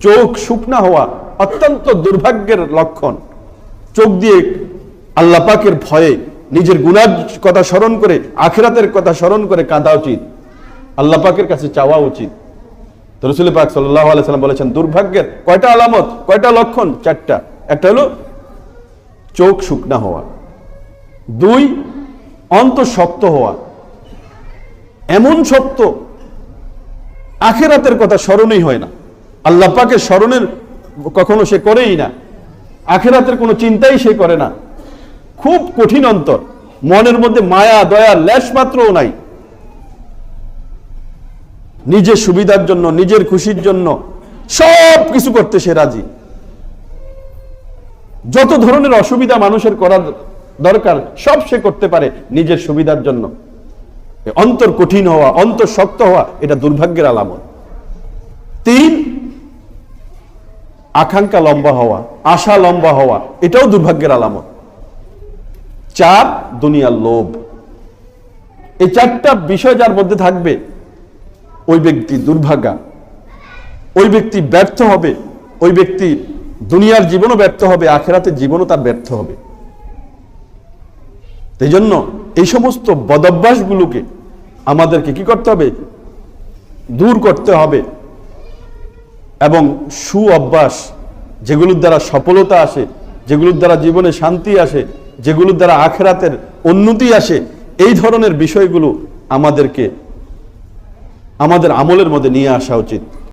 চোখ শুকনা হওয়া অত্যন্ত দুর্ভাগ্যের লক্ষণ। চোখ দিয়ে আল্লাহ পাকের ভয়ে নিজের গুনার কথা স্মরণ করে, আখেরাতের কথা স্মরণ করে কাঁদা উচিত। আল্লাহ পাকের কাছে চাওয়া উচিত। রসুল পাক সাল্লাহ বলেছেন, দুর্ভাগ্যের কয়টা আলামত, কয়টা লক্ষণ? চারটা। একটা হলো চোখ শুকনা হওয়া। দুই, অন্ত শক্ত হওয়া। এমন শক্ত আখেরাতের কথা স্মরণই হয় না। আল্লাহ পাকের স্মরণের কখনো সে করেই না। আখেরাতের কোনো চিন্তাই সে করে না। খুব কঠিন অন্তর। মনের মধ্যে মায়া, দয়া, লেশ মাত্রও নাই। নিজের সুবিধার জন্য, নিজের খুশির জন্য সব কিছু করতে সে রাজি। যত ধরনের অসুবিধা মানুষের করার দরকার, সব সে করতে পারে নিজের সুবিধার জন্য। অন্তর কঠিন হওয়া, অন্তর শক্ত হওয়া, এটা দুর্ভাগ্যের আলামত। আকাঙ্ক্ষা লম্বা হওয়া, আশা লম্বা হওয়া, এটাও দুর্ভাগ্যের আলামত। চার, দুনিয়ার লোভ। এই চারটা বিষয় যার মধ্যে থাকবে, ওই ব্যক্তি দুর্ভাগা, ওই ব্যক্তি ব্যর্থ হবে, ওই ব্যক্তি দুনিয়ার জীবনও ব্যর্থ হবে, আখেরাতের জীবনও তার ব্যর্থ হবে। এই জন্য এই সমস্ত বদভ্যাসগুলোকে আমাদেরকে কি করতে হবে? দূর করতে হবে। এবং সু অভ্যাস যেগুলোর দ্বারা সফলতা আসে, যেগুলোর দ্বারা জীবনে শান্তি আসে, যেগুলোর দ্বারা আখেরাতের উন্নতি আসে, এই ধরনের বিষয়গুলো আমাদেরকে, আমাদের আমলের মধ্যে নিয়ে আসা উচিত।